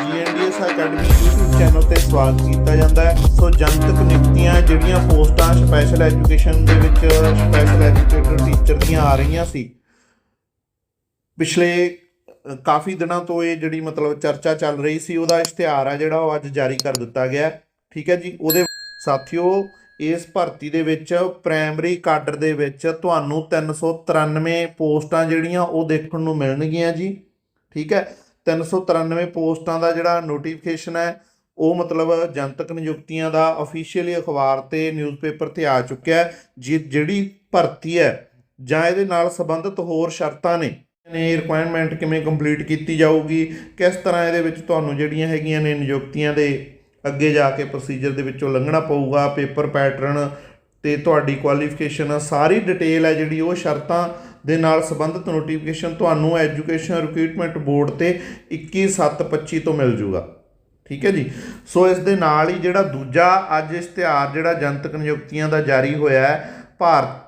ਜੀਐਨਡੀਐਸ academy YouTube channel ਤੇ ਸਵਾਗਤ ਕੀਤਾ ਜਾਂਦਾ ਹੈ। ਸੋ ਜਨਤਕ ਨਿਯੁਕਤੀਆਂ ਜਿਹੜੀਆਂ ਪੋਸਟਾਂ ਸਪੈਸ਼ਲ ਐਜੂਕੇਸ਼ਨ ਦੇ ਵਿੱਚ ਸਪੈਸ਼ਲ ਐਜੂਕੇਟਰ ਟੀਚਰ ਦੀਆਂ ਆ ਰਹੀਆਂ ਸੀ। ਪਿਛਲੇ ਕਾਫੀ ਦਿਨਾਂ ਤੋਂ ਇਹ ਜਿਹੜੀ ਮਤਲਬ ਚਰਚਾ ਚੱਲ ਰਹੀ ਸੀ, ਉਹਦਾ ਇਸ਼ਤਿਹਾਰ ਆ ਜਿਹੜਾ ਉਹ ਅੱਜ ਜਾਰੀ ਕਰ ਦਿੱਤਾ ਗਿਆ ਠੀਕ ਹੈ ਜੀ? ਉਹਦੇ ਸਾਥੀਓ, ਇਸ ਭਰਤੀ ਦੇ ਵਿੱਚ ਪ੍ਰਾਇਮਰੀ ਕਾਡਰ ਦੇ ਵਿੱਚ ਤੁਹਾਨੂੰ 393 ਪੋਸਟਾਂ ਜਿਹੜੀਆਂ ਉਹ ਦੇਖਣ ਨੂੰ ਮਿਲਣਗੀਆਂ ਜੀ। ਠੀਕ ਹੈ? 393 ਪੋਸਟਾਂ ਦਾ ਜਿਹੜਾ ਨੋਟੀਫਿਕੇਸ਼ਨ ਹੈ, ਉਹ ਮਤਲਬ ਜਨਤਕ ਨਿਯੁਕਤੀਆਂ ਦਾ ਅਫੀਸ਼ੀਅਲੀ ਅਖਬਾਰ ਤੇ ਨਿਊਜ਼ਪੇਪਰ ਤੇ ਆ ਚੁੱਕਿਆ ਹੈ ਜਿਹੜੀ ਭਰਤੀ ਹੈ, ਜਾਂ ਇਹਦੇ ਨਾਲ ਸੰਬੰਧਿਤ ਹੋਰ ਸ਼ਰਤਾਂ ਨੇ ਨੇ ਰਿਕੁਆਇਰਮੈਂਟ ਕਿਵੇਂ ਕੰਪਲੀਟ ਕੀਤੀ ਜਾਊਗੀ, ਕਿਸ ਤਰ੍ਹਾਂ ਇਹਦੇ ਵਿੱਚ ਤੁਹਾਨੂੰ ਜਿਹੜੀਆਂ ਹੈਗੀਆਂ ਨੇ ਨਿਯੁਕਤੀਆਂ ਦੇ ਅੱਗੇ ਜਾ ਕੇ ਪ੍ਰੋਸੀਜਰ ਦੇ ਵਿੱਚੋਂ ਲੰਘਣਾ ਪਊਗਾ ਪੇਪਰ ਪੈਟਰਨ ਤੇ ਤੁਹਾਡੀ ਕੁਆਲੀਫਿਕੇਸ਼ਨ ਸਾਰੀ ਡਿਟੇਲ ਹੈ ਜਿਹੜੀ ਉਹ ਸ਼ਰਤਾਂ ਦੇ ਨਾਲ ਸੰਬੰਧਿਤ ਨੋਟੀਫਿਕੇਸ਼ਨ ਤੁਹਾਨੂੰ ਐਜੂਕੇਸ਼ਨ ਰਿਕਰੂਟਮੈਂਟ ਬੋਰਡ ਤੇ 21725 ਤੋਂ ਮਿਲ ਜੂਗਾ। ਠੀਕ ਹੈ ਜੀ? ਸੋ ਇਸ ਦੇ ਨਾਲ ਹੀ ਜਿਹੜਾ ਦੂਜਾ ਅੱਜ ਇਸ਼ਤਿਹਾਰ ਜਿਹੜਾ ਜਨਤਕ ਨਿਯੁਕਤੀਆਂ ਦਾ ਜਾਰੀ ਹੋਇਆ ਹੈ, ਭਾਰਤ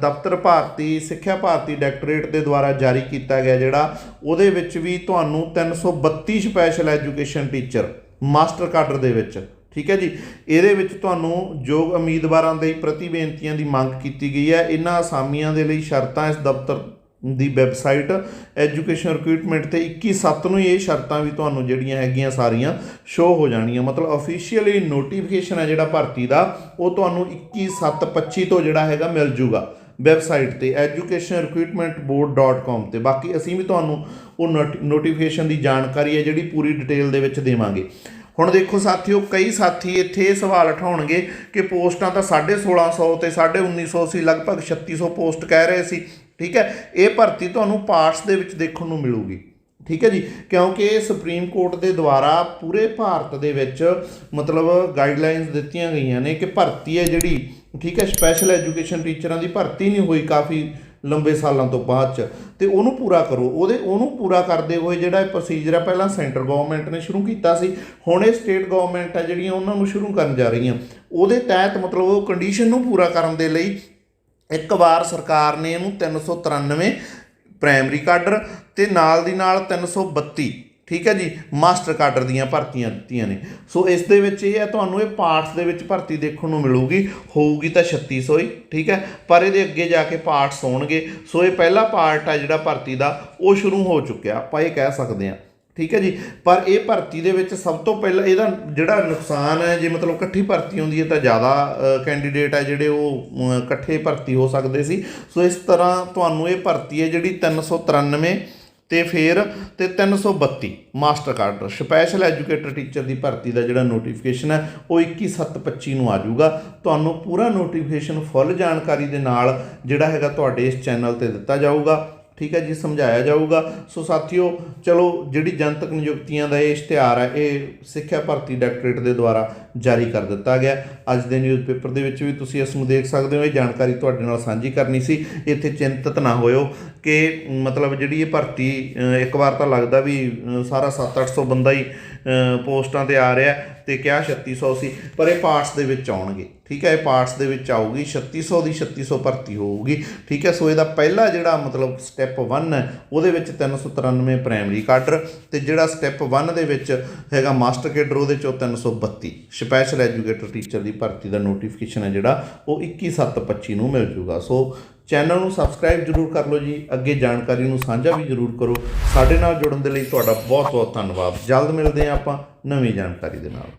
ਦਫ਼ਤਰ ਭਾਰਤੀ, ਸਿੱਖਿਆ ਭਾਰਤੀ ਡਾਇਰੈਕਟੋਰੇਟ ਦੇ ਦੁਆਰਾ ਜਾਰੀ ਕੀਤਾ ਗਿਆ ਜਿਹੜਾ, ਉਹਦੇ ਵਿੱਚ ਵੀ ਤੁਹਾਨੂੰ 332 special education teacher master cadre ਦੇ ਵਿੱਚ ਠੀਕ ਹੈ ਜੀ? ਇਹਦੇ ਵਿੱਚ ਤੁਹਾਨੂੰ ਯੋਗ ਉਮੀਦਵਾਰਾਂ ਦੇ ਪ੍ਰਤੀ ਬੇਨਤੀਆਂ ਦੀ ਮੰਗ ਕੀਤੀ ਗਈ ਹੈ। ਇਹਨਾਂ ਅਸਾਮੀਆਂ ਦੇ ਲਈ ਸ਼ਰਤਾਂ ਇਸ ਦਫ਼ਤਰ ਦੀ ਵੈਬਸਾਈਟ ਐਜੂਕੇਸ਼ਨ ਰਿਕਰੂਟਮੈਂਟ ਤੇ 21/7 ਨੂੰ ਹੀ ਇਹ ਸ਼ਰਤਾਂ ਵੀ ਤੁਹਾਨੂੰ ਜਿਹੜੀਆਂ ਹੈਗੀਆਂ ਸਾਰੀਆਂ ਸ਼ੋ ਹੋ ਜਾਣੀਆਂ। ਮਤਲਬ ਅਫੀਸ਼ੀਅਲੀ ਨੋਟੀਫਿਕੇਸ਼ਨ ਹੈ ਜਿਹੜਾ ਭਰਤੀ ਦਾ, ਉਹ ਤੁਹਾਨੂੰ 21/7/25 ਤੋਂ ਜਿਹੜਾ ਹੈਗਾ ਮਿਲ ਜੂਗਾ ਵੈਬਸਾਈਟ ਤੇ educationrecruitmentboard.com ਤੇ। ਬਾਕੀ ਅਸੀਂ ਵੀ ਤੁਹਾਨੂੰ ਉਹ ਨੋਟੀਫਿਕੇਸ਼ਨ ਦੀ ਜਾਣਕਾਰੀ ਹੈ ਜਿਹੜੀ ਪੂਰੀ ਡਿਟੇਲ ਦੇ ਵਿੱਚ ਦੇਵਾਂਗੇ। ਹੁਣ ਦੇਖੋ ਸਾਥੀਓ, ਕਈ ਸਾਥੀ ਇੱਥੇ ਇਹ ਸਵਾਲ ਉਠਾਉਣਗੇ ਕਿ ਪੋਸਟਾਂ ਤਾਂ 1650 ਤੇ 1950 ਸੀ ਲਗਭਗ 3600 ਪੋਸਟ ਕਹਿ ਰਹੇ ਸੀ, ਠੀਕ ਹੈ? ਇਹ ਭਰਤੀ ਤੁਹਾਨੂੰ ਪਾਰਟਸ ਦੇ ਵਿੱਚ ਦੇਖਣ ਨੂੰ ਮਿਲੂਗੀ, ਠੀਕ ਹੈ ਜੀ? ਕਿਉਂਕਿ ਸੁਪਰੀਮ ਕੋਰਟ ਦੇ ਦੁਆਰਾ ਪੂਰੇ ਭਾਰਤ ਦੇ ਵਿੱਚ ਮਤਲਬ ਗਾਈਡਲਾਈਨਸ ਦਿੱਤੀਆਂ ਗਈਆਂ ਨੇ ਕਿ ਭਰਤੀ ਹੈ ਜਿਹੜੀ, ਠੀਕ ਹੈ? ਸਪੈਸ਼ਲ ਐਜੂਕੇਸ਼ਨ ਟੀਚਰਾਂ ਦੀ ਭਰਤੀ ਨਹੀਂ ਹੋਈ ਕਾਫੀ ਲੰਬੇ ਸਾਲਾਂ ਤੋਂ ਬਾਅਦ ਚ। ਤੇ ਉਹਨੂੰ ਪੂਰਾ ਕਰੋ। ਉਹਦੇ ਉਹਨੂੰ ਪੂਰਾ ਕਰਦੇ ਹੋਏ ਜਿਹੜਾ ਇਹ ਪ੍ਰੋਸੀਜਰ ਹੈ ਪਹਿਲਾਂ ਸੈਂਟਰ ਗਵਰਨਮੈਂਟ ਨੇ ਸ਼ੁਰੂ ਕੀਤਾ ਸੀ। ਹੁਣ ਇਹ ਸਟੇਟ ਗਵਰਨਮੈਂਟ ਹੈ ਜਿਹੜੀਆਂ ਉਹਨਾਂ ਨੂੰ ਸ਼ੁਰੂ ਕਰਨ ਜਾ ਰਹੀਆਂ। ਉਹਦੇ ਤਹਿਤ ਮਤਲਬ ਉਹ ਕੰਡੀਸ਼ਨ ਨੂੰ ਪੂਰਾ ਕਰਨ ਦੇ ਲਈ ਇੱਕ ਵਾਰ ਸਰਕਾਰ ਨੇ ਇਹਨੂੰ 393 ਪ੍ਰਾਇਮਰੀ ਕਾਡਰ ਤੇ ਨਾਲ ਦੀ ਨਾਲ 332 ਠੀਕ ਹੈ ਜੀ? ਮਾਸਟਰ ਕਾਡਰ ਦੀਆਂ ਭਰਤੀਆਂ ਦਿੱਤੀਆਂ ਨੇ। ਸੋ ਇਸ ਦੇ ਵਿੱਚ ਇਹ ਹੈ, ਤੁਹਾਨੂੰ ਇਹ ਪਾਰਟਸ ਦੇ ਵਿੱਚ ਭਰਤੀ ਦੇਖਣ ਨੂੰ ਮਿਲੂਗੀ। ਹੋਊਗੀ ਤਾਂ 3600 ਹੀ, ਠੀਕ ਹੈ? ਪਰ ਇਹਦੇ ਅੱਗੇ ਜਾ ਕੇ ਪਾਰਟਸ ਹੋਣਗੇ ਸੋ ਇਹ ਪਹਿਲਾ ਪਾਰਟ ਆ ਜਿਹੜਾ ਭਰਤੀ ਦਾ, ਉਹ ਸ਼ੁਰੂ ਹੋ ਚੁੱਕਿਆ, ਆਪਾਂ ਇਹ ਕਹਿ ਸਕਦੇ ਹਾਂ। ਠੀਕ ਹੈ ਜੀ? ਪਰ ਇਹ ਭਰਤੀ ਦੇ ਵਿੱਚ ਸਭ ਤੋਂ ਪਹਿਲਾਂ ਇਹਦਾ ਜਿਹੜਾ ਨੁਕਸਾਨ ਹੈ, ਜੇ ਮਤਲਬ ਇਕੱਠੀ ਭਰਤੀ ਹੁੰਦੀ ਹੈ ਤਾਂ ਜ਼ਿਆਦਾ ਕੈਂਡੀਡੇਟ ਹੈ ਜਿਹੜੇ ਉਹ ਇਕੱਠੇ ਭਰਤੀ ਹੋ ਸਕਦੇ ਸੀ। ਸੋ ਇਸ ਤਰ੍ਹਾਂ ਤੁਹਾਨੂੰ ਇਹ ਭਰਤੀ ਹੈ ਜਿਹੜੀ 393 ਤੇ ਫਿਰ ਤੇ 332 master card special educator teacher ਦੀ ਭਰਤੀ ਦਾ ਜਿਹੜਾ ਨੋਟੀਫਿਕੇਸ਼ਨ ਹੈ, ਉਹ 21725 ਨੂੰ ਆ ਜਾਊਗਾ। ਤੁਹਾਨੂੰ ਪੂਰਾ ਨੋਟੀਫਿਕੇਸ਼ਨ ਫੁੱਲ ਜਾਣਕਾਰੀ ਦੇ ਨਾਲ ਜਿਹੜਾ ਹੈਗਾ ਤੁਹਾਡੇ ਇਸ ਚੈਨਲ ਤੇ ਦਿੱਤਾ ਜਾਊਗਾ। ਠੀਕ ਹੈ ਜੀ ਸਮਝਾਇਆ ਜਾਊਗਾ। ਸੋ ਸਾਥੀਓ ਚਲੋ ਜਿਹੜੀ ਜਨਤਕ ਨਿਯੁਕਤੀਆਂ ਦਾ ਇਹ ਇਸ਼ਤਿਹਾਰ ਹੈ ਇਹ ਸਿੱਖਿਆ ਭਰਤੀ ਡਾਇਰੈਕਟੋਰੇਟ ਦੇ ਦੁਆਰਾ ਜਾਰੀ ਕਰ ਦਿੱਤਾ ਗਿਆ। ਅੱਜ ਦੇ ਨਿਊਜ਼ਪੇਪਰ ਦੇ ਵਿੱਚ ਵੀ ਤੁਸੀਂ ਇਸ ਨੂੰ ਦੇਖ ਸਕਦੇ ਹੋ। ਇਹ ਜਾਣਕਾਰੀ ਤੁਹਾਡੇ ਨਾਲ ਸਾਂਝੀ ਕਰਨੀ ਸੀ। ਇੱਥੇ ਚਿੰਤਤ ਨਾ ਹੋਇਓ ਕਿ ਮਤਲਬ ਜਿਹੜੀ ਇਹ ਭਰਤੀ ਇੱਕ ਵਾਰ ਤਾਂ ਲੱਗਦਾ ਵੀ ਅ, ਸਾਰਾ 7-800 ਬੰਦਾ ਹੀ ਪੋਸਟਾਂ ਤੇ ਆ ਰਿਹਾ ਤੇ ਕਿਹਾ 3600 ਸੀ ਪਰ ਇਹ ਪਾਰਟਸ ਦੇ ਵਿੱਚ ਆਉਣਗੇ, ਠੀਕ ਹੈ? ਇਹ ਪਾਰਟਸ ਦੇ ਵਿੱਚ ਆਊਗੀ 3600 ਦੀ 3600 ਭਰਤੀ ਹੋਊਗੀ, ਠੀਕ ਹੈ? ਸੋ ਇਹਦਾ ਪਹਿਲਾ ਜਿਹੜਾ ਮਤਲਬ ਸਟੈਪ 1 ਹੈ, ਉਹਦੇ ਵਿੱਚ 393 ਪ੍ਰਾਇਮਰੀ ਕਾਡਰ ਤੇ ਜਿਹੜਾ ਸਟੈਪ 1 ਦੇ ਵਿੱਚ ਹੈਗਾ ਮਾਸਟਰ ਕੇਡਰ ਉਹਦੇ ਚੋਂ 332 ਸਪੈਸ਼ਲ ਐਜੂਕੇਟਰ ਟੀਚਰ ਦੀ ਭਰਤੀ ਦਾ ਨੋਟੀਫਿਕੇਸ਼ਨ ਹੈ ਜਿਹੜਾ, ਉਹ 21725 ਨੂੰ ਮਿਲ ਜੂਗਾ। ਸੋ ਚੈਨਲ ਨੂੰ ਸਬਸਕ੍ਰਾਈਬ ਜਰੂਰ ਕਰ ਲਓ ਜੀ। ਅੱਗੇ ਜਾਣਕਾਰੀ ਨੂੰ ਸਾਂਝਾ ਵੀ ਜਰੂਰ ਕਰੋ। ਸਾਡੇ ਨਾਲ ਜੁੜਨ ਦੇ ਲਈ ਤੁਹਾਡਾ ਬਹੁਤ ਬਹੁਤ ਧੰਨਵਾਦ। ਜਲਦ ਮਿਲਦੇ ਹਾਂ ਆਪਾਂ ਨਵੀਂ ਜਾਣਕਾਰੀ ਦੇ ਨਾਲ।